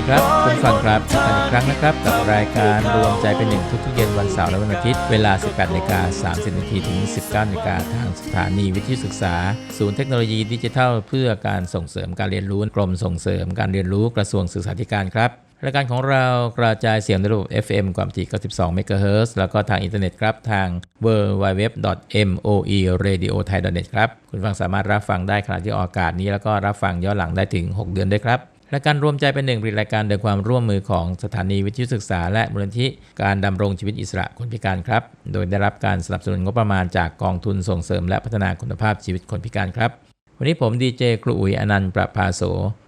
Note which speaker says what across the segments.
Speaker 1: ดีครับคุณฟังครับกันอีกครั้งนะครับ กับรายการรวมใจเป็นหนึ่งทุกๆเย็นวันเสาร์และวันอาทิตย์ เวลา 18นาฬิกา30นาทีถึง 19นาฬิกาทางสถานีวิทยุศึกษา ศูนย์เทคโนโลยีดิจิทัล เพื่อการส่งเสริมการเรียนรู้กรมส่งเสริมการเรียนรู้กระทรวงศึกษาธิการครับรายการของเรากระจายเสียงในระบบ FM ความถี่92 MHz แล้วก็ทางอินเทอร์เน็ตครับ ทาง www.moeradiothai.net ครับ คุณฟังสามารถรับฟังได้ขณะที่ออกอากาศนี้ แล้วก็รับฟังย้อนหลังได้ถึง 6 เดือนด้วยครับ รายการรวมใจเป็นหนึ่งเป็นรายการโดยความร่วมมือของสถานีวิทยุศึกษา และมูลนิธิการดำรงชีวิตอิสระคนพิการครับ โดยได้รับการสนับสนุนงบประมาณจากกองทุนส่งเสริมและพัฒนาคุณภาพชีวิตคนพิการครับ วันนี้ผมดีเจครูอุ๋ยอนันต์ประภาโส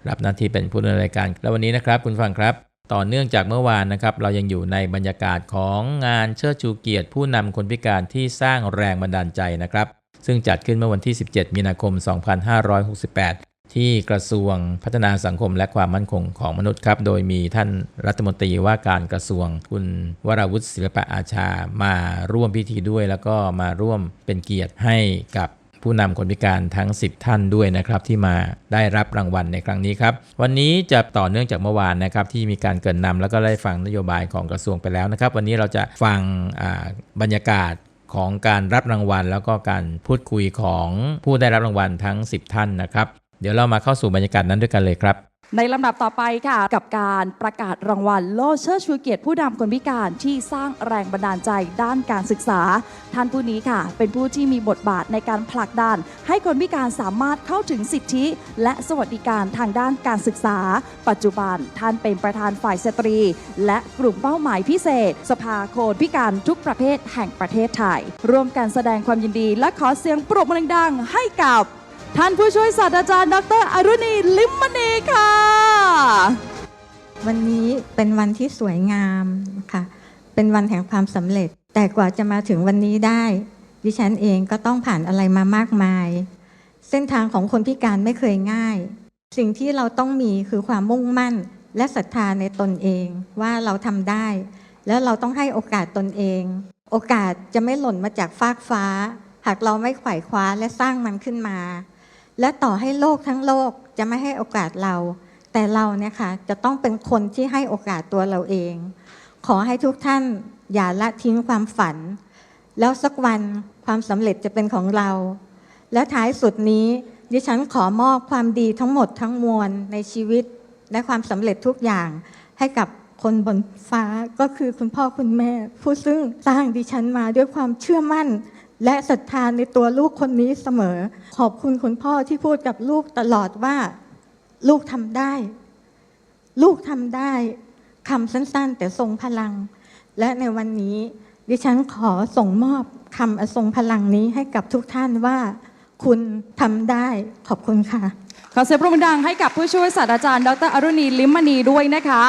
Speaker 1: รับหน้าที่เป็นผู้ดำเนินรายการ และวันนี้นะครับคุณฟังครับ ต่อเนื่องจากเมื่อวานนะครับเรายังอยู่ในบรรยากาศของงานเชิดชูเกียรติ ผู้นำคนพิการที่สร้างแรงบันดาลใจนะครับซึ่งจัดขึ้นเมื่อวันที่ 17 มีนาคม 2568 ที่กระทรวงพัฒนาสังคมและความมั่นคงของมนุษย์ครับ โดยมีท่านรัฐมนตรีว่าการกระทรวง คุณวราวุฒิศิลปะอาชามาร่วมพิธีด้วย แล้วก็มาร่วมเป็นเกียรติให้กับผู้นำคนพิการทั้ง 10 ท่านด้วยนะครับ ที่มาได้รับรางวัลในครั้งนี้ครับ วันนี้จะต่อเนื่องจากเมื่อวานนะครับ ที่มีการเกินนำแล้วก็ได้ฟังนโยบายของกระทรวงไปแล้วนะครับ วันนี้เราจะฟังบรรยากาศของการรับรางวัล แล้วก็การพูดคุยของผู้ได้รับรางวัลทั้ง 10 ท่านนะครับ เดี๋ยวเรามาเข้าสู่บรรยากาศนั้นด้วยกันเลยครับ
Speaker 2: ในลำดับต่อไปค่ะ กับการประกาศรางวัล โล่เชิดชูเกียรติผู้นำคนพิการที่สร้างแรงบันดาลใจด้านการศึกษา ท่านผู้นี้ค่ะ เป็นผู้ที่มีบทบาทในการผลักดัน ให้คนพิการสามารถเข้าถึงสิทธิ และสวัสดิการทางด้านการศึกษา ปัจจุบันท่านเป็นประธานฝ่ายสตรี และกลุ่มเป้าหมายพิเศษ สภาโคนพิการทุกประเภทแห่งประเทศไทยร่วมกันแสดงความยินดี และขอเสียงปรบมือดังๆให้กับ ท่านผู้ช่วยศาสตราจารย์ ดร อรุณีลิมมณีค่ะ
Speaker 3: วันนี้เป็นวันที่สวยงามค่ะเป็นวันแห่งความสำเร็จ แต่กว่าจะมาถึงวันนี้ได้ ดิฉันเองก็ต้องผ่านอะไรมามากมาย เส้นทางของคนพิการไม่เคยง่าย สิ่งที่เราต้องมีคือความมุ่งมั่น และศรัทธาในตนเองว่าเราทำได้ แล้วเราต้องให้โอกาสตนเอง โอกาสจะไม่หล่นมาจากฟากฟ้า หากเราไม่ไขว่คว้าและสร้างมันขึ้นมา และต่อให้โลกทั้งโลกจะไม่ให้โอกาสเรา แต่เราเนี่ยค่ะจะต้องเป็นคนที่ให้โอกาสตัวเราเอง ขอให้ทุกท่านอย่าละทิ้งความฝัน แล้วสักวันความสำเร็จจะเป็นของเรา และท้ายสุดนี้ดิฉันขอมอบความดีทั้งหมดทั้งมวลในชีวิต และความสำเร็จทุกอย่างให้กับคนบนฟ้าก็คือคุณพ่อคุณแม่ ผู้ซึ่งสร้างดิฉันมาด้วยความเชื่อมั่น และศรัทธาในตัวลูกคนนี้เสมอ ขอบคุณคุณพ่อที่พูดกับลูกตลอดว่า ลูกทำได้ ลูกทำได้คำสั้นๆ แต่ทรงพลัง และในวันนี้ ดิฉันขอส่งมอบคำอทรงพลังนี้ให้กับทุกท่านว่า คุณทำได้ขอบคุณค่ะ
Speaker 2: ขอเสียงปรบมือดังให้กับผู้ช่วยศาสตราจารย์ ดรอรุณีลิมมณีด้วยนะคะ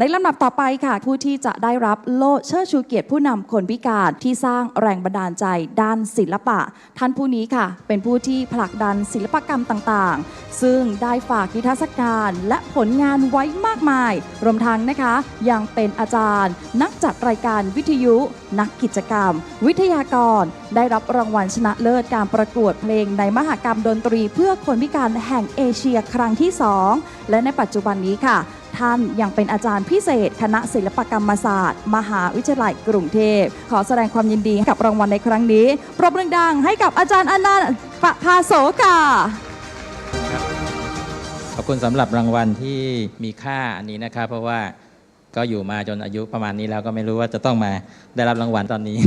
Speaker 2: ในลำดับต่อไปค่ะ ผู้ที่จะได้รับโล่เชิดชูเกียรติผู้นำคนพิการที่สร้างแรงบันดาลใจด้านศิลปะ ท่านผู้นี้ค่ะ เป็นผู้ที่ผลักดันศิลปกรรมต่างๆ ซึ่งได้ฝากนิทรรศการและผลงานไว้มากมาย รวมทั้งนะคะ ยังเป็นอาจารย์ นักจัดรายการวิทยุ นักกิจกรรม วิทยากร ได้รับรางวัลชนะเลิศการประกวดเพลงในมหกรรมดนตรี เพื่อคนพิการแห่งเอเชียครั้งที่ 2 และในปัจจุบันนี้ค่ะ ท่านยังเป็นอาจารย์พิเศษ คณะศิลปกรรมศาสตร์ มหาวิทยาลัยกรุงเทพ ขอแสดงความยินดีกับรางวัลในครั้งนี้ปรบมือดังให้กับอาจารย์อนันต์ปะภาโสค่ะ
Speaker 1: ขอบคุณสำหรับรางวัลที่มีค่าอันนี้นะครับ เพราะว่าก็อยู่มาจนอายุประมาณนี้แล้วก็ไม่รู้ว่าจะต้องมาได้รับรางวัลตอนนี้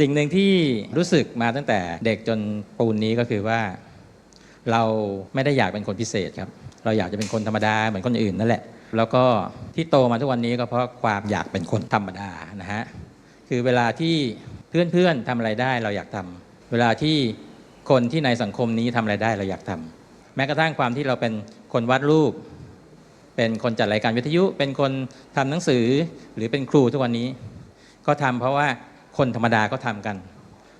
Speaker 1: สิ่งหนึ่งที่รู้สึกมาตั้งแต่เด็กจนปูนนี้ก็คือว่า เราไม่ได้อยากเป็นคนพิเศษครับ เราอยากจะเป็นคนธรรมดาเหมือนคนอื่นนั่นแหละ แล้วก็ที่โตมาทุกวันนี้ก็เพราะความอยากเป็นคนธรรมดานะฮะคือเวลาที่เพื่อนๆทำอะไรได้เราอยากทำเวลาที่คนที่ในสังคมนี้ทำอะไรได้เราอยากทำแม้กระทั่งความที่เราเป็นคนวาดรูป เป็นคนจัดรายการวิทยุ เป็นคนทำหนังสือหรือเป็นครูทุกวันนี้ ก็ทำเพราะว่าคนธรรมดาก็ทำกัน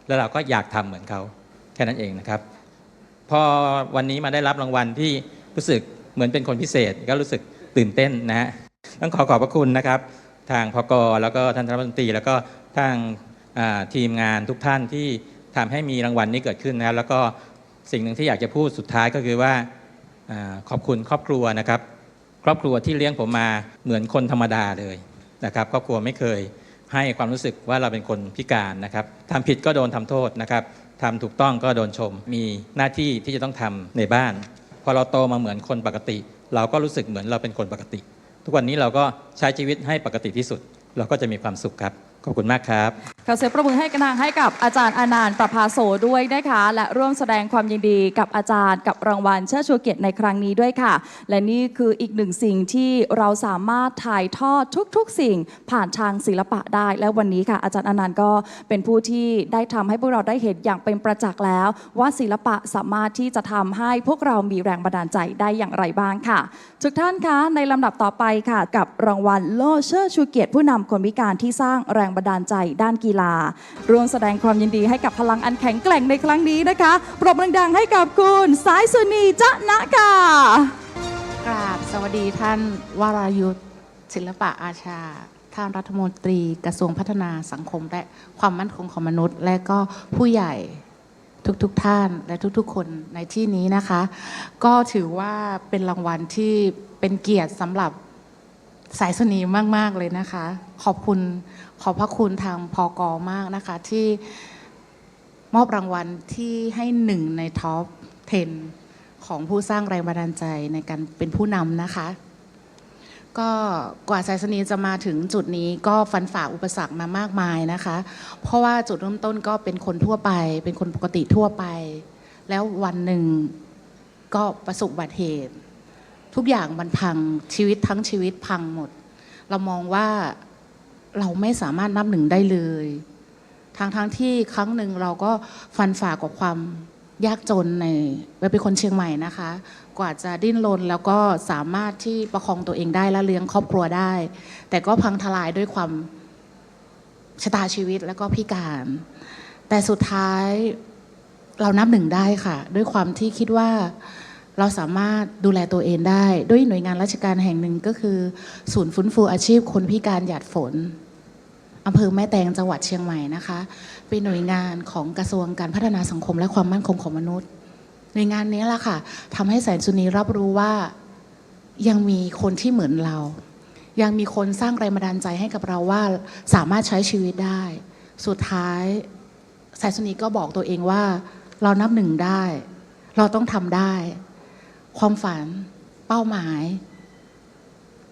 Speaker 1: แล้วเราก็อยากทำเหมือนเขาแค่นั้นเองนะครับ พอวันนี้มาได้รับรางวัลที่รู้สึกเหมือนเป็นคนพิเศษก็รู้สึก ตื่นเต้นนะฮะต้องขอขอบพระคุณนะครับ ทางพกแล้วก็ท่านรัฐมนตรี แล้วก็ทางทีมงานทุกท่านที่ทำให้มีรางวัลนี้เกิดขึ้นนะครับ แล้วก็สิ่งหนึ่งที่อยากจะพูดสุดท้ายก็คือว่าอาขอบคุณครอบครัวนะครับ
Speaker 4: ครอบครัวที่เลี้ยงผมมาเหมือนคนธรรมดาเลยนะครับ ครอบครัวไม่เคยให้ความรู้สึกว่าเราเป็นคนพิการนะครับทำผิดก็โดนทำโทษนะครับทำถูกต้องก็โดนชม มีหน้าที่ที่จะต้องทำในบ้าน พอเราโตมาเหมือนคนปกติ เราก็รู้สึกเหมือนเราเป็นคนปกติ ทุกวันนี้เราก็ใช้ชีวิตให้ปกติที่สุด เราก็จะมีความสุขครับ ขอบคุณมากครับ
Speaker 2: ขอเสียงประมือให้กระนางให้กับอาจารย์อานานต์ประภาโสด้วยนะคะ และร่วมแสดงความยินดีกับอาจารย์กับรางวัลเชิดชูเกียรติในครั้งนี้ด้วยค่ะ และนี่คืออีกหนึ่งสิ่งที่เราสามารถถ่ายทอดทุกๆ สิ่งผ่านทางศิลปะได้ และวันนี้ค่ะ อาจารย์อานานต์ก็เป็นผู้ที่ได้ทำให้พวกเราได้เห็นอย่างเป็นประจักษ์แล้ว ว่าศิลปะสามารถที่จะทำให้พวกเรามีแรงบันดาลใจได้อย่างไรบ้างค่ะทุกท่านคะในลำดับต่อไปค่ะ กับรางวัลโล่เชิดชูเกียรติผู้นำคนพิการที่สร้างแรงบันดาลใจด้านกีฬาร่วมแสดงความยินดีให้กับพลังอันแข็งแกร่งในครั้งนี้นะคะ ปรบมือดังๆให้กับคุณสายสุนีจะนะค่ะ
Speaker 5: กราบสวัสดีท่านวรายุทธศิลปะอาชา ท่านรัฐมนตรีกระทรวงพัฒนาสังคม และความมั่นคงของมนุษย์ และก็ผู้ใหญ่ทุกๆทท่านและทุกๆ คนในที่นี้นะคะ ก็ถือว่าเป็นรางวัลที่เป็นเกียรติสำหรับสายสนีมาก ๆ เลยนะคะ ขอบคุณ ขอบพระคุณทางพอกอมากนะคะ ที่มอบรางวัลที่ให้หนึ่งในท็อป 10 ของผู้สร้างแรงบันดาลใจในการเป็นผู้นำนะคะ ก็กว่าสายสนีจะมาถึงจุดนี้ก็ฟันฝ่าอุปสรรคมามากมายนะคะ เพราะว่าจุดเริ่มต้นก็เป็นคนทั่วไป เป็นคนปกติทั่วไป แล้ววันหนึ่งก็ประสบอุบัติเหตุ ทุกอย่างมันพังชีวิตทั้งชีวิตพังหมด เรามองว่า เราไม่สามารถนับหนึ่งได้เลยทางทั้งที่ครั้งหนึ่งเราก็ฟันฝ่ากับความยากจนในเราเป็นคนเชียงใหม่นะคะ กว่าจะดิ้นรนแล้วก็สามารถที่ประคองตัวเองได้และเลี้ยงครอบครัวได้ แต่ก็พังทลายด้วยความชะตาชีวิตแล้วก็พิการ แต่สุดท้ายเรานับหนึ่งได้ค่ะ ด้วยความที่คิดว่า เราสามารถดูแลตัวเองได้ ด้วยหน่วยงานราชการแห่งหนึ่งก็คือ ศูนย์ฟื้นฟูอาชีพคนพิการหยาดฝนอำเภอแม่แตงจังหวัดเชียงใหม่นะคะ เป็นหน่วยงานของกระทรวงการพัฒนาสังคมและความมั่นคงของมนุษย์ หน่วยงานนี้แหละค่ะทำให้แสนสุนีรับรู้ว่ายังมีคนที่เหมือนเรา ยังมีคนสร้างแรงบันดาลใจให้กับเราว่าสามารถใช้ชีวิตได้ สุดท้ายแสนสุนีก็บอกตัวเองว่า เรานับหนึ่งได้ เราต้องทำได้ ความฝันเป้าหมาย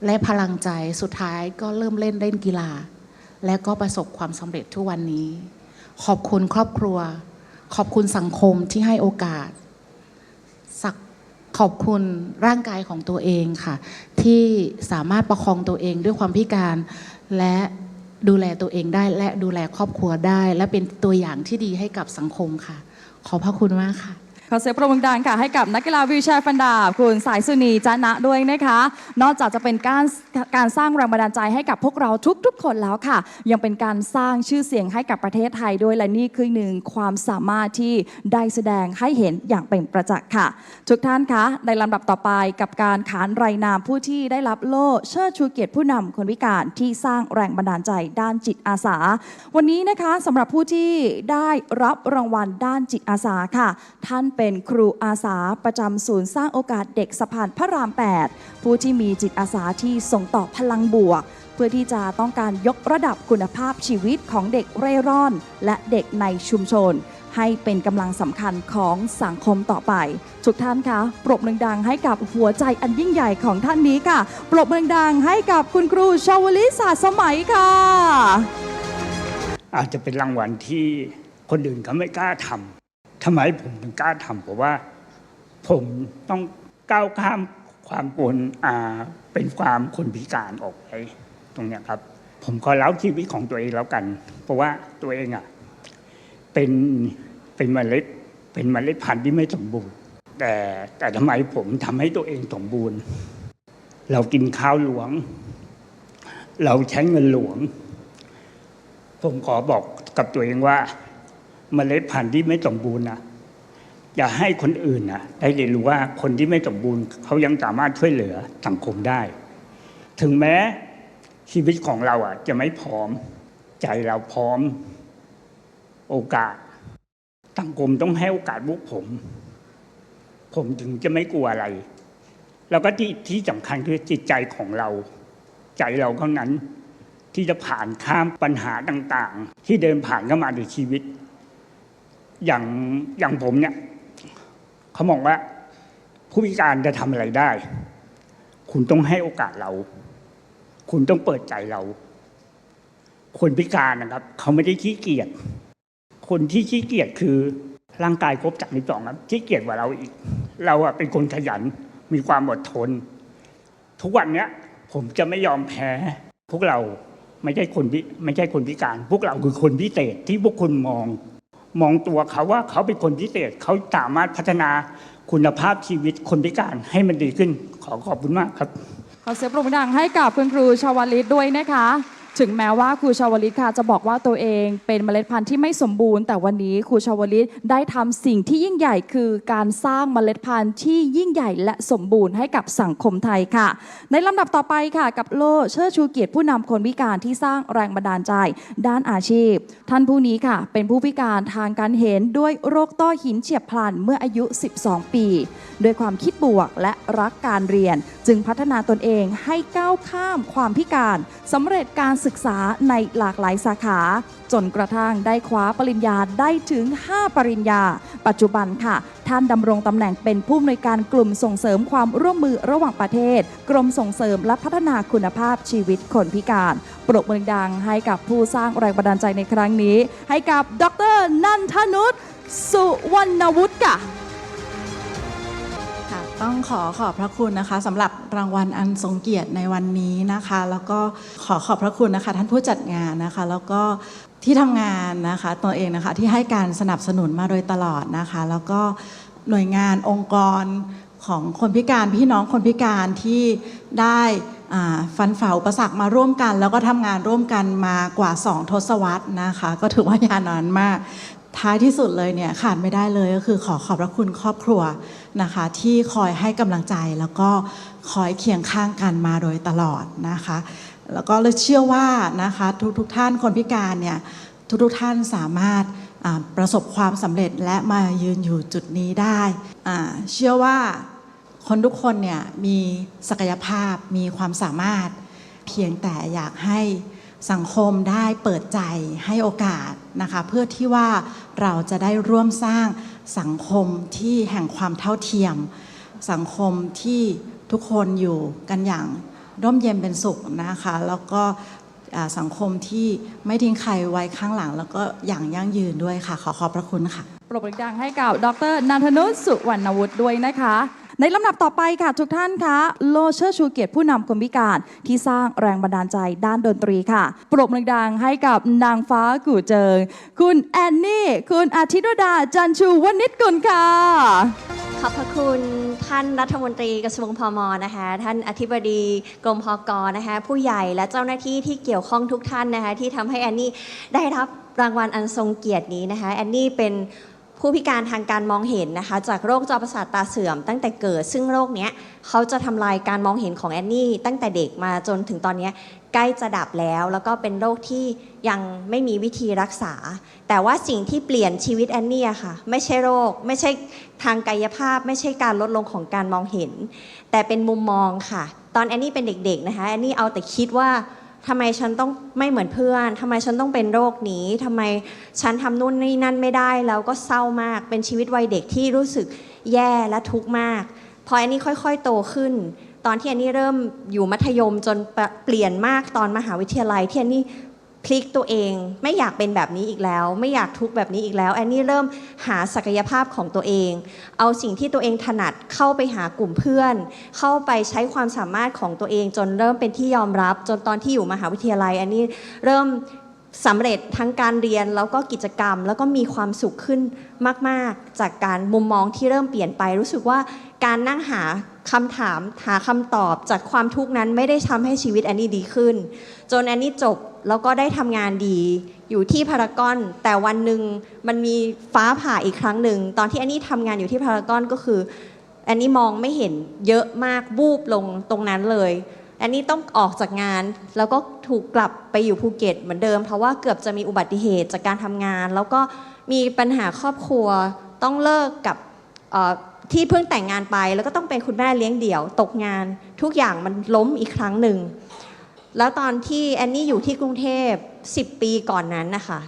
Speaker 5: และพลังใจสุดท้ายก็เริ่มเล่นเล่นกีฬา และก็ประสบความสำเร็จทุกวันนี้ ขอบคุณครอบครัว ขอบคุณสังคมที่ให้โอกาสสักขอบคุณร่างกายของตัวเองค่ะ ที่สามารถประคองตัวเองด้วยความพิการและดูแลตัวเองได้และดูแลครอบครัวได้ และเป็นตัวอย่างที่ดีให้กับสังคมค่ะ ขอพระคุณมากค่ะ
Speaker 2: ขอเสียงปรบมือดังค่ะให้กับนักกีฬาวีลแชร์ฟันดาบคุณสายสุนีจานะด้วยนะคะ นอกจากจะเป็นการการสร้างแรงบันดาลใจให้กับพวกเราทุกๆ คนแล้วค่ะ ยังเป็นการสร้างชื่อเสียงให้กับประเทศไทยด้วยและนี่คือหนึ่งความสามารถที่ได้แสดงให้เห็นอย่างเป็นประจักษ์ค่ะ ทุกท่านคะในลำดับต่อไปกับการขานรายนามผู้ที่ได้รับโล่เชิดชูเกียรติผู้นำคนพิการที่สร้างแรงบันดาลใจด้านจิตอาสา วันนี้นะคะสำหรับผู้ที่ได้รับรางวัลด้านจิตอาสาค่ะ ท่านเป็นครูอาสาประจำศูนย์สร้างโอกาสเด็กสะพานพระราม 8 ผู้ที่มีจิตอาสาที่ส่งต่อพลังบวก เพื่อที่จะต้องการยกระดับคุณภาพชีวิตของเด็กเร่ร่อน และเด็กในชุมชน ให้เป็นกำลังสำคัญของสังคมต่อไป ทุกท่านคะปรบมือดังให้กับหัวใจอันยิ่งใหญ่ของท่านนี้ค่ะ ปรบมือดังให้กับคุณครูชาวลิศาสสมัยค่ะ
Speaker 6: อาจจะเป็นรางวัลที่คนอื่นเขาไม่กล้าทำ ทำไมผมถึงกล้าทำเพราะว่า ผมต้องก้าวข้ามความปนอ่าเป็นความคนพิการออกไปตรงเนี้ยครับ ผมก็เล่าชีวิตของตัวเองแล้วกัน เพราะว่าตัวเองอะเป็นเป็นเมล็ดเป็นเมล็ดพันธุ์ที่ไม่สมบูรณ์ แต่แต่ทำไมผมทำให้ตัวเองสมบูรณ์ เรากินข้าวหลวง เราใช้เงินหลวง ผมขอบอกกับตัวเองว่า เมล็ดพันธุ์ที่ไม่สมบูรณ์นะอย่าให้คนอื่นนะได้เรียนรู้ว่าคนที่ไม่สมบูรณ์เขายังสามารถช่วยเหลือสังคมได้ ถึงแม้ชีวิตของเราอะ จะไม่พร้อมใจเราพร้อม โอกาสสังคมต้องให้โอกาสพวกผม ผมถึงจะไม่กลัวอะไร แล้วก็ที่ที่สำคัญคือจิตใจของเรา ใจเราเท่านั้นที่จะผ่านข้ามปัญหาต่าง ๆ ที่เดินผ่านเข้ามาในชีวิต อย่างอย่างผมเนี่ยเขามองว่า ผู้พิการจะทำอะไรได้ คุณต้องให้โอกาสเรา คุณต้องเปิดใจเรา คนพิการนะครับ เขาไม่ได้ขี้เกียจคนที่ขี้เกียจคือร่างกายครบจากนิสองครับขี้เกียจกว่าเราอีก เราอะเป็นคนขยันมีความอดทน ทุกวันเนี้ย ผมจะไม่ยอมแพ้ พวกเราไม่ใช่คนพิไม่ใช่คนพิการ พวกเราคือคนพิเศษที่พวกคุณมอง มองตัวเขาว่าเขาเป็นคนพิเศษเขาสามารถพัฒนาคุณภาพชีวิตคนพิการให้มันดีขึ้น ขอขอบคุณมากครับ
Speaker 2: ขอเสียงปรบมือดังให้กับคุณครูชาวลิตด้วยนะคะ ถึงแม้ว่าครูชาวลิตค่ะจะบอกว่าตัวเองเป็นเมล็ดพันธุ์ที่ไม่สมบูรณ์ แต่วันนี้ครูชาวลิตได้ทำสิ่งที่ยิ่งใหญ่คือการสร้างเมล็ดพันธุ์ที่ยิ่งใหญ่และสมบูรณ์ให้กับสังคมไทยค่ะ ในลำดับต่อไปค่ะ กับโล่เชิดชูเกียรติผู้นำคนพิการที่สร้างแรงบันดาลใจ ด้านอาชีพ ท่านผู้นี้ค่ะ เป็นผู้พิการทางการเห็นด้วยโรคต้อหินเฉียบพลันเมื่ออายุ 12 ปีด้วยความคิดบวกและรักการเรียน จึงพัฒนาตนเองให้ก้าวข้ามความพิการสำเร็จการศึกษาในหลากหลายสาขา จนกระทั่งได้คว้าปริญญาได้ถึง 5 ปริญญา ปัจจุบันค่ะ ท่านดำรงตำแหน่งเป็นผู้อำนวยการกลุ่มส่งเสริมความร่วมมือระหว่างประเทศ กรมส่งเสริมและพัฒนาคุณภาพชีวิตคนพิการปรบมือดังให้กับผู้สร้างแรงบันดาลใจในครั้งนี้ ให้กับดรนันทนุชสุวรรณวุฒิค่ะ
Speaker 7: ค่ะ ต้องขอขอบพระคุณนะคะสำหรับรางวัลอันทรงเกียรติในวันนี้นะคะ แล้วก็ขอขอบพระคุณนะคะ ท่านผู้จัดงานนะคะ แล้วก็ที่ทำงานนะคะตัวเองนะคะที่ให้การสนับสนุนมาโดยตลอดนะคะ แล้วก็หน่วยงานองค์กรของคนพิการพี่น้องคนพิการที่ได้ฟันฝ่าอุปสรรคมาร่วมกัน แล้วก็ทำงานร่วมกันมากว่า 2 ทศวรรษนะคะ ก็ถือว่ายาวนานมาก ท้ายที่สุดเลยเนี่ยขาดไม่ได้เลยก็คือขอขอบพระคุณครอบครัวนะคะ ที่คอยให้กำลังใจแล้วก็คอยเคียงข้างกันมาโดยตลอดนะคะ แล้วก็เลยเชื่อว่านะคะทุกทุกท่านคนพิการเนี่ยทุกทุกท่านสามารถประสบความสำเร็จและมายืนอยู่จุดนี้ได้เชื่อว่าคนทุกคนเนี่ยมีศักยภาพมีความสามารถเพียงแต่อยากให้ สังคมได้เปิดใจให้โอกาสนะคะเพื่อที่ว่าเราจะได้ร่วมสร้างสังคมที่แห่งความเท่าเทียม สังคมที่ทุกคนอยู่กันอย่างร่มเย็นเป็นสุขนะคะแล้วก็สังคมที่ไม่ทิ้งใครไว้ข้างหลัง แล้วก็อย่างยั่งยืนด้วยค่ะ ขอขอบพระคุณค่ะ
Speaker 2: ปรบมือดังให้กับดรนันทนุชสุวรรณวุฒิด้วยนะคะ ในลำดับต่อไปค่ะทุกท่านคะโลเชอร์ชูเกียรติผู้นำคนพิการที่สร้างแรงบันดาลใจด้านดนตรีค่ะ ปรบมือดังให้กับนางฟ้ากู่เจิง คุณแอนนี่ คุณอาทิตย์ดาจันชูวณิชกุลค่ะ
Speaker 8: ขอบพระคุณท่านรัฐมนตรีกระทรวงพมนะคะ ท่านอธิบดีกรมพกนะคะ ผู้ใหญ่และเจ้าหน้าที่ที่เกี่ยวข้องทุกท่านนะคะ ที่ทำให้แอนนี่ได้รับรางวัลอันทรงเกียรตินี้นะคะ แอนนี่เป็น ผู้พิการทางการมองเห็นนะคะ จากโรคจอประสาทตาเสื่อมตั้งแต่เกิด ซึ่งโรคเนี้ยเขาจะทำลายการมองเห็นของแอนนี่ตั้งแต่เด็กมาจนถึงตอนเนี้ยใกล้จะดับแล้ว แล้วก็เป็นโรคที่ยังไม่มีวิธีรักษา แต่ว่าสิ่งที่เปลี่ยนชีวิตแอนนี่อะค่ะ ไม่ใช่โรค ไม่ใช่ทางกายภาพ ไม่ใช่การลดลงของการมองเห็น แต่เป็นมุมมองค่ะ ตอนแอนนี่เป็นเด็กๆนะคะแอนนี่เอาแต่คิดว่า ทำไมฉันต้องไม่เหมือนเพื่อนทำไมฉันต้องเป็นโรคนี้ทำไมฉันทำนู่นนี่นั่นไม่ได้ แล้วก็เศร้ามาก เป็นชีวิตวัยเด็กที่รู้สึกแย่และทุกข์มาก พออันนี้ค่อยๆ โตขึ้น ตอนที่อันนี้เริ่มอยู่มัธยมจนเปลี่ยนมากตอนมหาวิทยาลัยที่อันนี้ พลิกตัวเองไม่อยากเป็นแบบนี้อีกแล้ว ไม่อยากทุกข์แบบนี้อีกแล้วแอนนี่เริ่มหาศักยภาพของตัวเอง เอาสิ่งที่ตัวเองถนัดเข้าไปหากลุ่มเพื่อน เข้าไปใช้ความสามารถของตัวเอง จนเริ่มเป็นที่ยอมรับ จนตอนที่อยู่มหาวิทยาลัยแอนนี่เริ่มสำเร็จทั้งการเรียนแล้วก็กิจกรรม แล้วก็มีความสุขขึ้นมาก ๆ จากการมุมมองที่เริ่มเปลี่ยนไป รู้สึกว่าการนั่งหาคำถามหาคำตอบจากความทุกข์นั้นไม่ได้ทำให้ชีวิตแอนนี่ดีขึ้น จนแอนนี่จบแล้วก็ได้ทำงานดี อยู่ที่พารากอน แต่วันหนึ่งมันมีฟ้าผ่าอีกครั้งหนึ่งตอนที่แอนนี่ทำงานอยู่ที่พารากอนก็คือแอนนี่มองไม่เห็นเยอะมากบูบลงตรงนั้นเลยแอนนี่ต้องออกจากงาน แล้วก็ถูกกลับไปอยู่ภูเก็ตเหมือนเดิม เพราะว่าเกือบจะมีอุบัติเหตุจากการทำงาน แล้วก็มีปัญหาครอบครัวต้องเลิกกับที่เพิ่งแต่งงานไป แล้วก็ต้องเป็นคุณแม่เลี้ยงเดี่ยว ตกงาน ทุกอย่างมันล้มอีกครั้งหนึ่ง แล้วตอนที่แอนนี่อยู่ที่กรุงเทพ 10 ปีก่อนนั้นนะคะ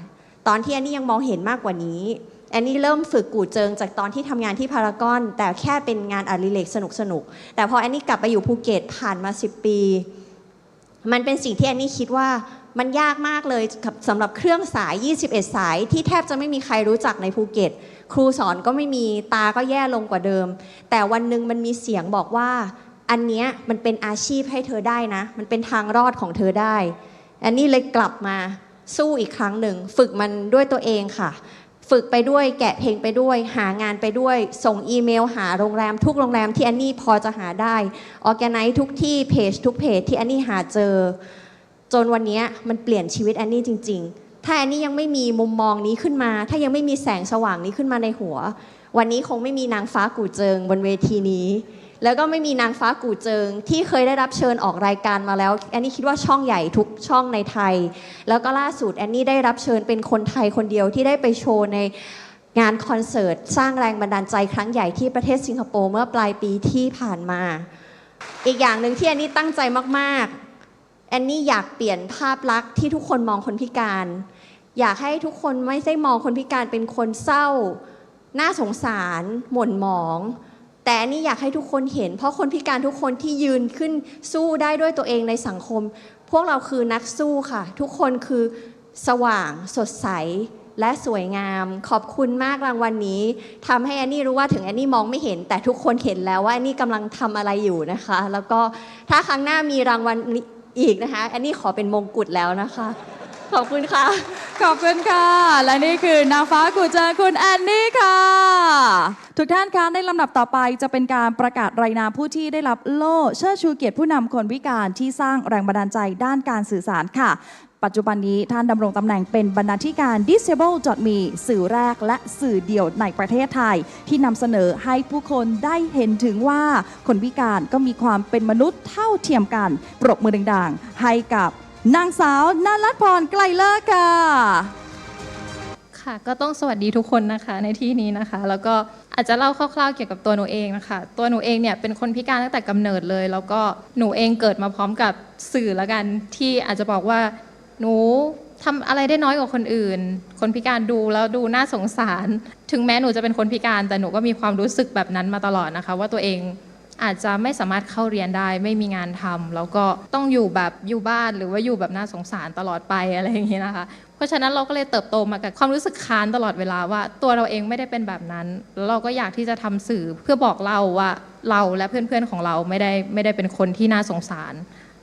Speaker 8: ตอนที่แอนนี่ยังมองเห็นมากกว่านี้แอนนี่เริ่มฝึกกู่เจิงจากตอนที่ทำงานที่พารากอน แต่แค่เป็นงานอดิเรกสนุกสนุกๆแต่พอแอนนี่กลับไปอยู่ภูเก็ตผ่านมา 10 ปี มันเป็นสิ่งที่แอนนี่คิดว่ามันยากมากเลยสำหรับเครื่องสาย 21 สาย ที่แทบจะไม่มีใครรู้จักในภูเก็ต ครูสอนก็ไม่มีตาก็แย่ลงกว่าเดิม แต่วันหนึ่งมันมีเสียงบอกว่า อันเนี้ยมันเป็นอาชีพให้เธอได้นะ มันเป็นทางรอดของเธอได้ อันนี้เลยกลับมาสู้อีกครั้งหนึ่ง ฝึกมันด้วยตัวเองค่ะ ฝึกไปด้วยแกะเพลงไปด้วย หางานไปด้วย ส่งอีเมล หาโรงแรม ทุกโรงแรมที่อันนี่พอจะหาได้ออแกไนทุกที่เพจทุกเพจที่อันนี่หาเจอ จนวันนี้มันเปลี่ยนชีวิตแอนนี่จริง ๆ ถ้าแอนนี่ยังไม่มีมุมมองนี้ขึ้นมา ถ้ายังไม่มีแสงสว่างนี้ขึ้นมาในหัว วันนี้คงไม่มีนางฟ้ากู่เจิงบนเวทีนี้ แล้วก็ไม่มีนางฟ้ากู่เจิง ที่เคยได้รับเชิญออกรายการมาแล้วแอนนี่คิดว่าช่องใหญ่ทุกช่องในไทย แล้วก็ล่าสุดแอนนี่ได้รับเชิญเป็นคนไทยคนเดียวที่ได้ไปโชว์ในงานคอนเสิร์ต สร้างแรงบันดาลใจครั้งใหญ่ที่ประเทศสิงคโปร์เมื่อปลายปีที่ผ่านมา อีกอย่างหนึ่งที่แอนนี่ตั้งใจมากๆแอนนี่อยากเปลี่ยนภาพลักษณ์ที่ทุกคนมองคนพิการ อยากให้ทุกคนไม่ได้มองคนพิการเป็นคนเศร้า น่าสงสาร หม่นหมอง แต่อันนี่อยากให้ทุกคนเห็น เพราะคนพิการทุกคนที่ยืนขึ้นสู้ได้ด้วยตัวเองในสังคม พวกเราคือนักสู้ค่ะ ทุกคนคือสว่างสดใสและสวยงาม ขอบคุณมากรางวัลนนี้ทำให้แอนนี่รู้ว่าถึงแอนนี่มองไม่เห็น แต่ทุกคนเห็นแล้วว่าแอนนี่กำลังทำอะไรอยู่นะคะ แล้วก็ถ้าครั้งหน้ามีรางวัลอีกนะคะแอนนี่ขอเป็นมงกุฎแล้วนะคะ ขอบคุณค่ะ
Speaker 2: ขอบคุณค่ะ และนี่คือนางฟ้ากูเจอคุณแอนนี่ค่ะ ทุกท่านคะในลำดับต่อไปจะเป็นการประกาศรายนามผู้ที่ได้รับโล่เชิดชูเกียรติผู้นำคนพิการที่สร้างแรงบันดาลใจด้านการสื่อสารค่ะ ปัจจุบันนี้ท่านดำรงตำแหน่งเป็นบรรณาธิการ Disable.me สื่อแรกและสื่อเดี่ยวในประเทศไทย ที่นำเสนอให้ผู้คนได้เห็นถึงว่าคนพิการก็มีความเป็นมนุษย์เท่าเทียมกัน ปรบมือดังๆให้กับ นางสาวนันลัดพรไกลเลิศค่ะ
Speaker 9: ค่ะก็ต้องสวัสดีทุกคนนะคะในที่นี้นะคะ แล้วก็อาจจะเล่าคร่าวๆเกี่ยวกับตัวหนูเองนะคะ ตัวหนูเองเนี่ยเป็นคนพิการตั้งแต่กำเนิดเลย แล้วก็หนูเองเกิดมาพร้อมกับสื่อละกัน ที่อาจจะบอกว่าหนูทำอะไรได้น้อยกว่าคนอื่น คนพิการดูแล้วดูน่าสงสาร ถึงแม้หนูจะเป็นคนพิการแต่หนูก็มีความรู้สึกแบบนั้นมาตลอดนะคะ ว่าตัวเอง อาจจะไม่สามารถเข้าเรียนได้ไม่มีงานทำแล้วก็ต้องอยู่แบบอยู่บ้านหรือว่าอยู่แบบน่าสงสารตลอดไปอะไรอย่างนี้นะคะ เพราะฉะนั้นเราก็เลยเติบโตมากับความรู้สึกค้านตลอดเวลาว่า ตัวเราเองไม่ได้เป็นแบบนั้นแล้วเราก็อยากที่จะทำสื่อเพื่อบอกเราว่าเราและเพื่อนๆของเราไม่ได้ไม่ได้เป็นคนที่น่าสงสาร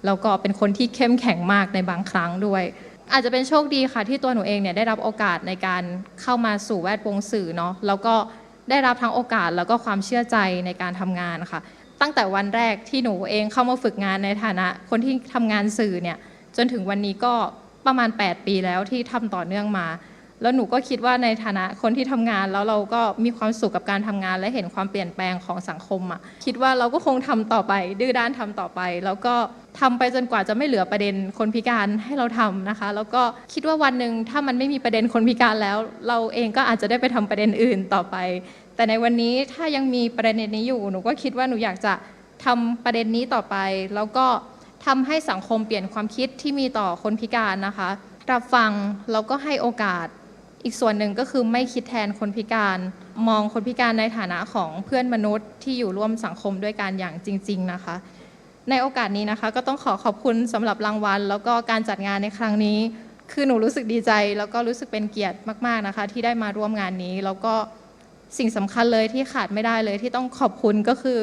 Speaker 9: แล้วก็เป็นคนที่เข้มแข็งมากในบางครั้งด้วยอาจจะเป็นโชคดีค่ะที่ตัวหนูเองเนี่ยได้รับโอกาสในการเข้ามาสู่แวดวงสื่อเนาะแล้วก็ได้รับทั้งโอกาสแล้วก็ความเชื่อใจในการทำงานค่ะ ตั้งแต่วันแรกที่หนูเองเข้ามาฝึกงานในฐานะ คนที่ทำงานสื่อเนี่ยจนถึงวันนี้ก็ประมาณ 8 ปีแล้วที่ทำต่อเนื่องมา แล้วหนูก็คิดว่าในฐานะคนที่ทำงานแล้วเราก็มีความสุขกับการทำงาน และเห็นความเปลี่ยนแปลงของสังคมอะคิดว่าเราก็คงทำต่อไป ดื้อด้านทำต่อไป แล้วก็ทำไปจนกว่าจะไม่เหลือประเด็นคนพิการให้เราทำนะคะ แล้วก็คิดว่าวันหนึ่งถ้ามันไม่มีประเด็นคนพิการแล้ว เราเองก็อาจจะได้ไปทำประเด็นอื่นต่อไป แต่ในวันนี้ถ้ายังมีประเด็นนี้อยู่ หนูก็คิดว่าหนูอยากจะทำประเด็นนี้ต่อไป แล้วก็ทำให้สังคมเปลี่ยนความคิดที่มีต่อคนพิการนะคะ รับฟังแล้วก็ให้โอกาส อีกส่วนหนึ่งก็คือไม่คิดแทนคนพิการ มองคนพิการในฐานะของเพื่อนมนุษย์ที่อยู่ร่วมสังคมด้วยกันอย่างจริง ๆ นะคะ ในโอกาสนี้นะคะ ก็ต้องขอขอบคุณสำหรับรางวัล แล้วก็การจัดงานในครั้งนี้ คือหนูรู้สึกดีใจ แล้วก็รู้สึกเป็นเกียรติมาก ๆนะคะ ที่ได้มาร่วมงานนี้แล้วก็ สิ่งสำคัญเลยที่ขาดไม่ได้เลยที่ต้องขอบคุณก็คือ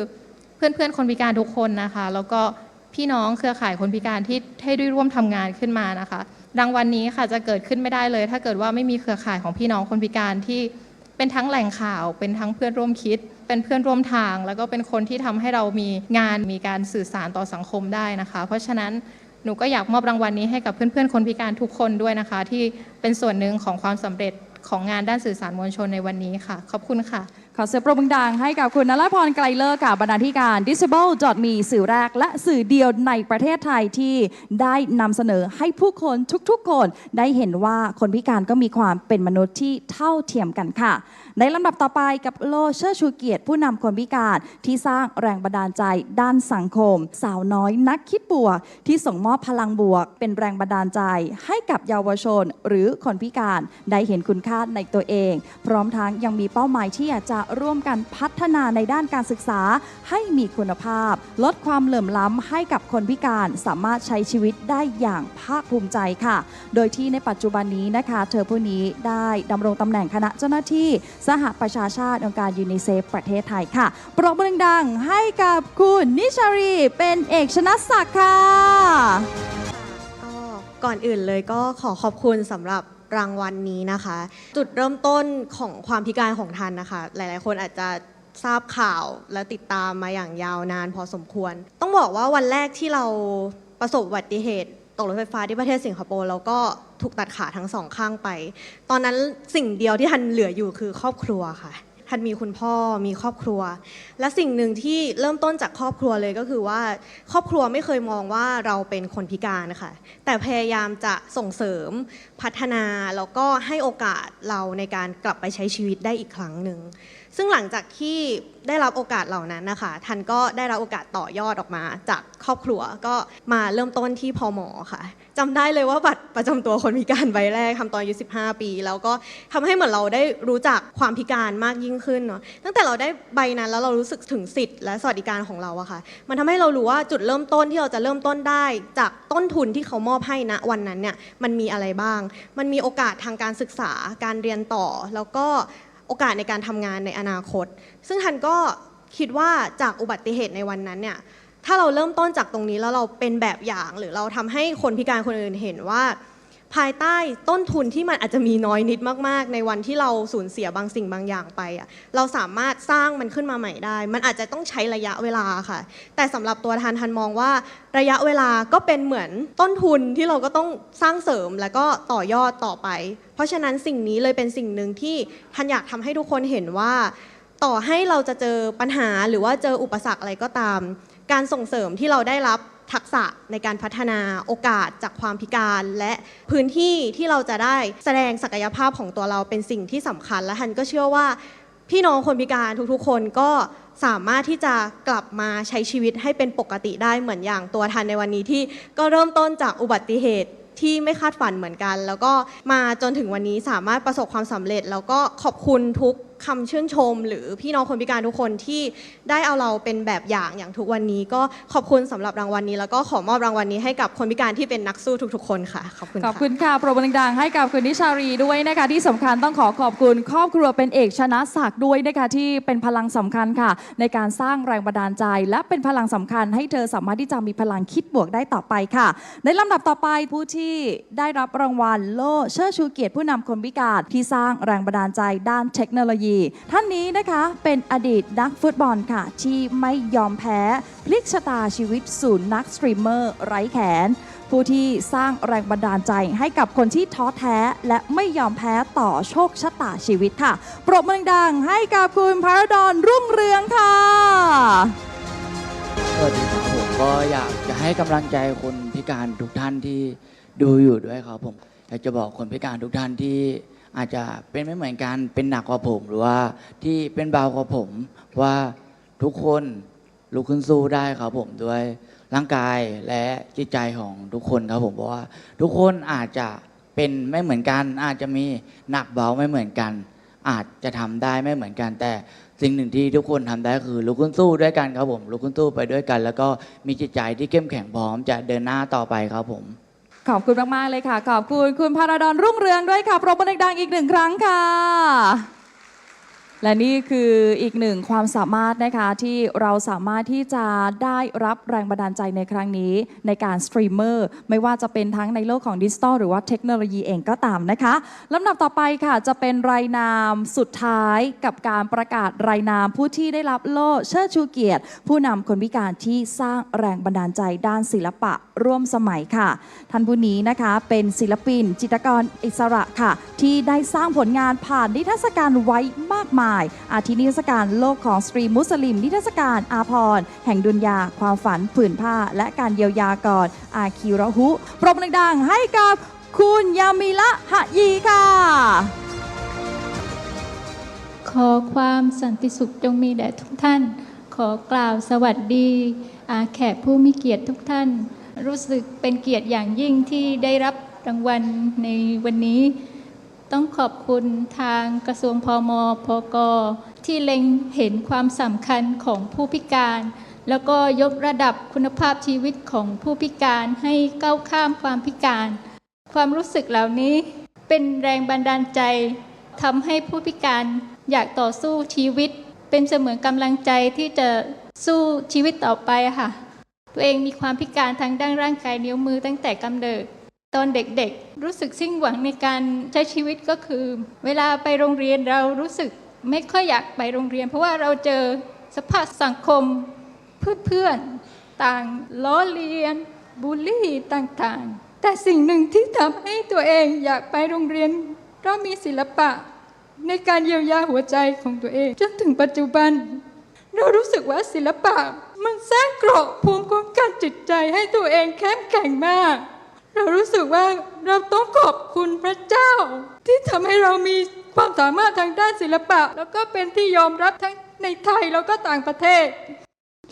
Speaker 9: เพื่อนๆคนพิการทุกคนนะคะ แล้วก็พี่น้องเครือข่ายคนพิการที่ให้ได้ร่วมทำงานขึ้นมานะคะรางวัลนนี้ค่ะจะเกิดขึ้นไม่ได้เลย ถ้าเกิดว่าไม่มีเครือข่ายของพี่น้องคนพิการที่เป็นทั้งแหล่งข่าว เป็นทั้งเพื่อนร่วมคิด เป็นเพื่อนร่วมทาง แล้วก็เป็นคนที่ทำให้เรามีงานมีการสื่อสารต่อสังคมได้นะคะ เพราะฉะนั้นหนูก็อยากมอบรางวัลนี้ให้กับเพื่อนๆคนพิการทุกคนด้วยนะคะ ที่เป็นส่วนหนึ่งของความสำเร็จ ของงานด้านสื่อสารมวลชนในวันนี้ค่ะ ขอบคุณค่ะ
Speaker 2: ขอเสียงปรบมือดังให้กับคุณนรพรไกลเลิศกับบรรณาธิการ Disable.me สื่อแรก และสื่อเดียวในประเทศไทยที่ได้นำเสนอให้ผู้คนทุกๆคน ได้เห็นว่าคนพิการก็มีความเป็นมนุษย์ที่เท่าเทียมกันค่ะ ในลำดับต่อไปกับโลเชิดชูเกียรติผู้นำคนพิการที่สร้างแรงบันดาลใจด้านสังคม สาวน้อยนักคิดบวก ที่ส่งมอบพลังบวก เป็นแรงบันดาลใจ ให้กับเยาวชน หรือคนพิการได้เห็นคุณค่าในตัวเอง พร้อมทั้งยังมีเป้าหมายที่อยากจะร่วมกันพัฒนาในด้านการศึกษา ให้มีคุณภาพ ลดความเหลื่อมล้ำให้กับคนพิการสามารถใช้ชีวิตได้อย่างภาคภูมิใจค่ะ โดยที่ในปัจจุบันนี้นะคะ เธอผู้นี้ได้ดำรงตำแหน่งคณะเจ้าหน้าที่สหประชาชาติองค์การยูนิเซฟประเทศไทยค่ะ ปรบมือดังๆให้กับคุณนิชารีเป็นเอกชนะศักดิ์ค่ะ
Speaker 10: ก็ก่อนอื่นเลยก็ขอขอบคุณสำหรับรางวัลนนี้นะคะ จุดเริ่มต้นของความพิการของทันนะคะ หลายๆ คนอาจจะทราบข่าวและติดตามมาอย่างยาวนานพอสมควร ต้องบอกว่าวันแรกที่เราประสบอุบัติเหตุตกรถไฟฟ้าที่ประเทศสิงคโปร์แล้วก็ ถูกตัดขาทั้งสองข้างไป ตอนนั้นสิ่งเดียวที่ทันเหลืออยู่คือครอบครัวค่ะทันมีคุณพ่อมีครอบครัว และสิ่งหนึ่งที่เริ่มต้นจากครอบครัวเลยก็คือว่า ครอบครัวไม่เคยมองว่าเราเป็นคนพิการนะคะแต่พยายามจะส่งเสริมพัฒนาแล้วก็ให้โอกาสเราในการกลับไปใช้ชีวิตได้อีกครั้งหนึ่ง ซึ่งหลังจากที่ได้รับโอกาสเหล่านั้นนะคะทันก็ได้รับโอกาสต่อยอดออกมา จากครอบครัวก็มาเริ่มต้นที่พอหมอค่ะจำได้เลยว่าบัตรประจำตัวคนพิการใบแรกทำตอนอายุ15 ปี แล้วก็ทำให้เหมือนเราได้รู้จักความพิการมากยิ่งขึ้นเนาะตั้งแต่เราได้ใบนั้นแล้วเรารู้สึกถึงสิทธิ์และสวัสดิการของเราอะค่ะ มันทำให้เรารู้ว่าจุดเริ่มต้นที่เราจะเริ่มต้นได้ จากต้นทุนที่เขามอบให้ณวันนั้นเนี่ยมันมีอะไรบ้าง มันมีโอกาสทางการศึกษาการเรียนต่อแล้วก็ โอกาสในการทำงานในอนาคต ซึ่งทันก็คิดว่าจากอุบัติเหตุในวันนั้นเนี่ยถ้าเราเริ่มต้นจากตรงนี้แล้วเราเป็นแบบอย่างหรือเราทำให้คนพิการคนอื่นเห็นว่า ภายใต้ต้นทุนที่มันอาจจะมีน้อยนิดมาก ๆ ในวันที่เราสูญเสียบางสิ่งบางอย่างไปอะเราสามารถสร้างมันขึ้นมาใหม่ได้ มันอาจจะต้องใช้ระยะเวลาค่ะ แต่สำหรับตัวทันทันมองว่าระยะเวลาก็เป็นเหมือนต้นทุนที่เราก็ต้องสร้างเสริมแล้วก็ต่อยอดต่อไป เพราะฉะนั้นสิ่งนี้เลยเป็นสิ่งหนึ่งที่ทันอยากทำให้ทุกคนเห็นว่า ต่อให้เราจะเจอปัญหาหรือว่าเจออุปสรรคอะไรก็ตาม การส่งเสริมที่เราได้รับ ทักษะในการพัฒนาโอกาสจากความพิการ และพื้นที่ที่เราจะได้แสดงศักยภาพของตัวเราเป็นสิ่งที่สำคัญ และทันก็เชื่อว่า พี่น้องคนพิการทุกๆ คนก็สามารถที่จะกลับมาใช้ชีวิตให้เป็นปกติได้เหมือนอย่างตัวทันในวันนี้ที่ก็เริ่มต้นจากอุบัติเหตุที่ไม่คาดฝันเหมือนกัน แล้วก็มาจนถึงวันนี้สามารถประสบความสำเร็จ แล้วก็ขอบคุณทุก คำชื่นชม หรือพี่น้องคนพิการทุกคนที่ได้เอาเราเป็นแบบอย่างอย่างทุกวันนี้ ก็ขอบคุณสำหรับรางวัลนี้ แล้วก็ขอมอบรางวัลนี้ให้กับคนพิการที่เป็นนักสู้ทุก ๆ คนค่ะขอบคุณ
Speaker 2: ขอบ
Speaker 10: ค่ะ
Speaker 2: คุณค่ะโปรบมือดังๆให้กับคุณนิชารีด้วยนะคะที่สำคัญต้องขอขอบคุณครอบครัวเป็นเอกชนะศักดิ์ด้วยนะคะที่เป็นพลังสำคัญค่ะ ในการสร้างแรงบันดาลใจ และเป็นพลังสำคัญให้เธอสามารถที่จะมีพลังคิดบวกได้ต่อไปค่ะ ในลำดับต่อไปผู้ที่ได้รับรางวัลโล่เชิดชูเกียรติผู้นำคนพิการที่สร้างแรงบันดาลใจด้านเทคโนโลยีท่านนี้นะคะเป็นอดีตนักฟุตบอลค่ะ ที่ไม่ยอมแพ้ พลิกชะตาชีวิตสู่นักสตรีมเมอร์ไร้แขน ผู้ที่สร้างแรงบันดาลใจให้กับคนที่ท้อแท้ และไม่ยอมแพ้ต่อโชคชะตาชีวิตค่ะ ปรบมือดังให้กับคุณพระดอนรุ่งเรืองค่ะ
Speaker 11: สวัสดีครับผมก็อยากจะให้กำลังใจคนพิการทุกท่านที่ดูอยู่ด้วยครับผมอยากจะบอกคนพิการทุกท่านที่ อาจจะเป็นไม่เหมือนกันเป็นหนักกว่าผมหรือว่าที่เป็นเบากว่าผมว่าทุกคนลุกขึ้นสู้ได้ครับผมด้วยร่างกายและจิตใจของทุกคนครับผมเพราะว่าทุกคนอาจจะเป็นไม่เหมือนกัน อาจจะมีหนักเบาไม่เหมือนกัน อาจจะทำได้ไม่เหมือนกัน แต่สิ่งหนึ่งที่ทุกคนทำได้คือลุกขึ้นสู้ด้วยกันครับผมลุกขึ้นสู้ไปด้วยกัน แล้วก็มีจิตใจที่เข้มแข็งพร้อมจะเดินหน้าต่อไปครับผม
Speaker 2: ขอบคุณมาก ๆ เลยค่ะ ขอบคุณคุณพาราดอนรุ่งเรืองด้วยค่ะปรบมือดังๆอีกหนึ่งครั้งค่ะ และนี่คืออีกหนึ่งความสามารถนะคะที่เราสามารถที่จะได้รับแรงบันดาลใจในครั้งนี้ในการสตรีมเมอร์ไม่ว่าจะเป็นทั้งในโลกของดิจิทัลหรือว่าเทคโนโลยีเองก็ตามนะคะลำดับต่อไปค่ะจะเป็นรายนามสุดท้ายกับการประกาศรายนามผู้ที่ได้รับโล่เชิดชูเกียรติ ผู้นำคนพิการที่สร้างแรงบันดาลใจด้านศิลปะร่วมสมัยค่ะ ท่านผู้นี้นะคะเป็นศิลปิน จิตรกรอิสระค่ะ ที่ได้สร้างผลงานผ่านนิทรรศการไว้มากมายอาทินิทรรศการโลกของสตรีมุสลิม นิทรรศการอาพรณ์แห่งดุนยา ความฝันผืนผ้า และการเยียวยากรอาคิระหุปรบมือดังๆให้กับคุณยามิละหะยีค่ะ
Speaker 12: ข
Speaker 13: ขอความสันติสุขจงมีแด่ทุกท่าน ขอกล่าวสวัสดีอาแขกผู้มีเกียรติทุกท่าน รู้สึกเป็นเกียรติอย่างยิ่งที่ได้รับรางวัลในวันนี้ ต้องขอบคุณทางกระทรวงพมพก ที่เล็งเห็นความสำคัญของผู้พิการ แล้วก็ยกระดับคุณภาพชีวิตของผู้พิการให้ก้าวข้ามความพิการ ความรู้สึกเหล่านี้เป็นแรงบันดาลใจทำให้ผู้พิการอยากต่อสู้ชีวิต เป็นเสมือนกำลังใจที่จะสู้ชีวิตต่อไปค่ะ ตัวเองมีความพิการทางด้านร่างกายนิ้วมือตั้งแต่กำเนิด ตอนเด็กๆ รู้สึกสิ้นหวังในการใช้ชีวิตก็คือ เวลาไปโรงเรียนเรารู้สึกไม่ค่อยอยากไปโรงเรียน เพราะว่าเราเจอสภาพสังคมเพื่อนๆต่างล้อเลียนบูลลี่ต่างๆ แต่สิ่งหนึ่งที่ทำให้ตัวเองอยากไปโรงเรียนเพราะมีศิลปะในการเยียวยาหัวใจของตัวเอง จนถึงปัจจุบัน เรารู้สึกว่าศิลปะมันสร้างเกราะภูมิคุ้มกันจิตใจให้ตัวเองเข้มแข็งมาก เรารู้สึกว่าเราต้องขอบคุณพระเจ้า ที่ทำให้เรามีความสามารถทางด้านศิลปะ แล้วก็เป็นที่ยอมรับทั้งในไทยแล้วก็ต่างประเทศ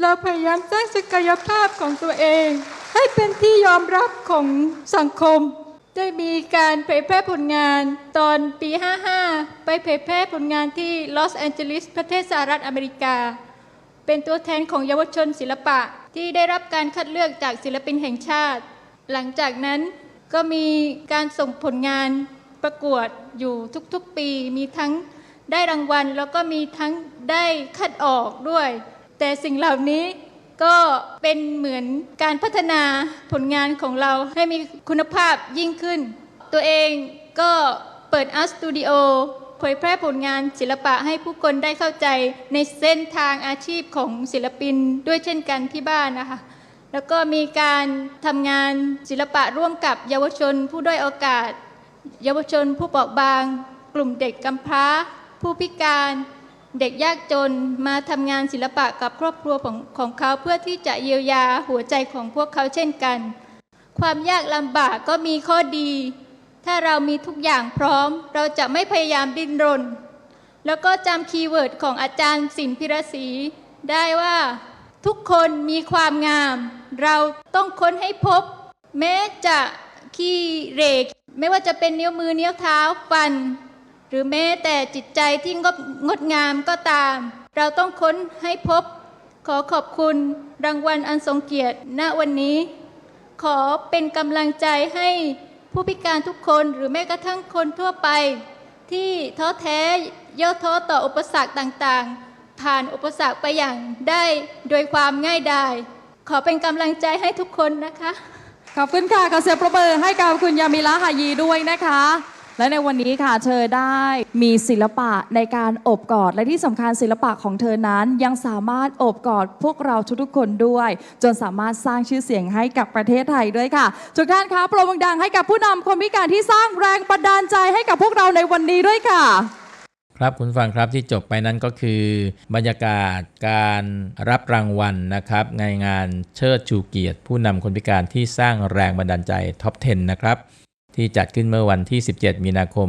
Speaker 13: เราพยายามสร้างศักยภาพของตัวเอง ให้เป็นที่ยอมรับของสังคม ได้มีการเผยแพร่ผลงานตอนปี 55 ไปเผยแพร่ผลงานที่ลอสแอนเจลิสประเทศสหรัฐอเมริกา เป็นตัวแทนของเยาวชนศิลปะที่ได้รับการคัดเลือกจากศิลปินแห่งชาติ หลังจากนั้นก็มีการส่งผลงานประกวดอยู่ทุกๆปี มีทั้งได้รางวัล แล้วก็มีทั้งได้คัดออกด้วย แต่สิ่งเหล่านี้ก็เป็นเหมือนการพัฒนาผลงานของเราให้มีคุณภาพยิ่งขึ้น ตัวเองก็เปิดอาร์ตสตูดิโอเผยแพร่ผลงานศิลปะให้ผู้คนได้เข้าใจในเส้นทางอาชีพของศิลปินด้วยเช่นกันที่บ้านนะคะ แล้วก็มีการทำงานศิลปะร่วมกับเยาวชนผู้ด้อยโอกาส เยาวชนผู้เปราะบาง กลุ่มเด็กกำพร้า ผู้พิการ เด็กยากจนมาทำงานศิลปะกับครอบครัวของของเขาเพื่อที่จะเยียวยาหัวใจของพวกเขาเช่นกัน ความยากลำบากก็มีข้อดี ถ้าเรามีทุกอย่างพร้อม เราจะไม่พยายามดิ้นรน แล้วก็จำคีย์เวิร์ดของอาจารย์สินพิรศรีได้ว่าทุกคนมีความงาม เราต้องค้นให้พบ แม้จะขี้เรก ไม่ว่าจะเป็นนิ้วมือนิ้วเท้าฟัน หรือแม้แต่จิตใจที่งดงดงามก็ตาม เราต้องค้นให้พบ ขอขอบคุณรางวัลอันทรงเกียรติณวันนี้ ขอเป็นกำลังใจให้ผู้พิการทุกคนหรือแม้กระทั่งคนทั่วไป ที่ท้อแท้ย่อท้อต่ออุปสรรคต่างๆ ผ่านอุปสรรคไปอย่างได้โดยความง่ายดาย ขอเป็นกำลังใจให้ทุกคนนะคะ
Speaker 2: ขอบคุณค่ะขอเสียงประเบิดให้กับคุณยามิละหายีด้วยนะคะ และในวันนี้ค่ะเธอได้มีศิลปะในการอบกอด และที่สำคัญศิลปะของเธอนั้นยังสามารถอบกอดพวกเราทุกๆคนด้วย จนสามารถสร้างชื่อเสียงให้กับประเทศไทยด้วยค่ะ ทุกท่านคะโปรโมดังให้กับผู้นำคนพิการที่สร้างแรงบันดาลใจให้กับพวกเราในวันนี้ด้วยค่ะ
Speaker 1: ครับคุณฟังครับที่จบไปนั้นก็คือบรรยากาศการรับรางวัลนะครับในงานเชิดชูเกียรติ ผู้นำคนพิการที่สร้างแรงบันดาลใจท็อป 10 นะครับ ที่จัดขึ้นเมื่อวันที่ 17 มีนาคม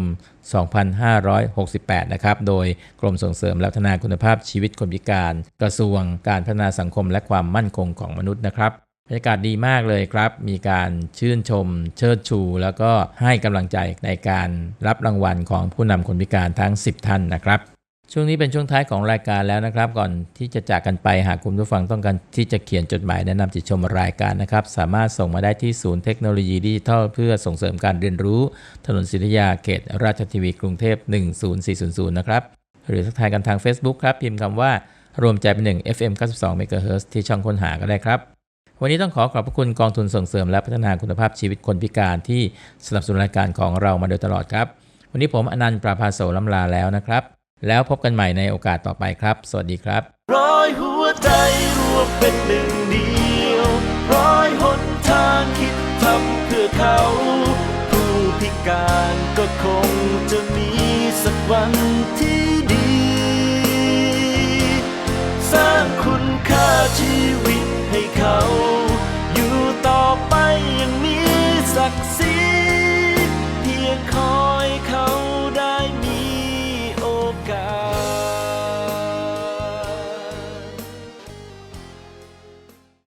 Speaker 1: 2568 นะครับ โดยกรมส่งเสริมและพัฒนาคุณภาพชีวิตคนพิการ กระทรวงการพัฒนาสังคมและความมั่นคงของมนุษย์นะครับ รรยากาศดีมากเลยครับ มีการชื่นชมเชิดชู แล้วก็ให้กำลังใจในการรับรางวัลของผู้นำคนพิการทั้ง 10 ท่านนะครับ ช่วงนี้เป็นช่วงท้ายของรายการแล้วนะครับ ก่อนที่จะจากกันไปหากคุณผู้ฟังต้องการที่จะเขียนจดหมายแนะนำติดชมรายการนะครับ สามารถส่งมาได้ที่ศูนย์เทคโนโลยีดิจิทัลเพื่อส่งเสริมการเรียนรู้ ถนนศิริยาเขตราชทีวีกรุงเทพ10400นะครับหรือทักทายกันทาง Facebook ครับพิมพ์คำว่ารวมใจเป็นหนึ่ง FM 92 MHz ที่ช่องค้นหาก็ได้ครับ วันนี้ต้องขอขอบพระคุณกองทุนส่งเสริมและพัฒนาคุณภาพชีวิตคนพิการที่สนับสนุนรายการของเรามาโดยตลอดครับ วันนี้ผมอนันต์ปราภาโสลำลาแล้วนะครับ แล้วพบกันใหม่ในโอกาสต่อไปครับ สวัสดีครับ
Speaker 12: ร้อยหัวใจรวมเป็นหนึ่งเดียวร้อยหนทางคิดทำเพื่อเขา ผู้พิการก็คงจะมีสักวันที่ดี สร้างคุณค่าชีวิตให้เขา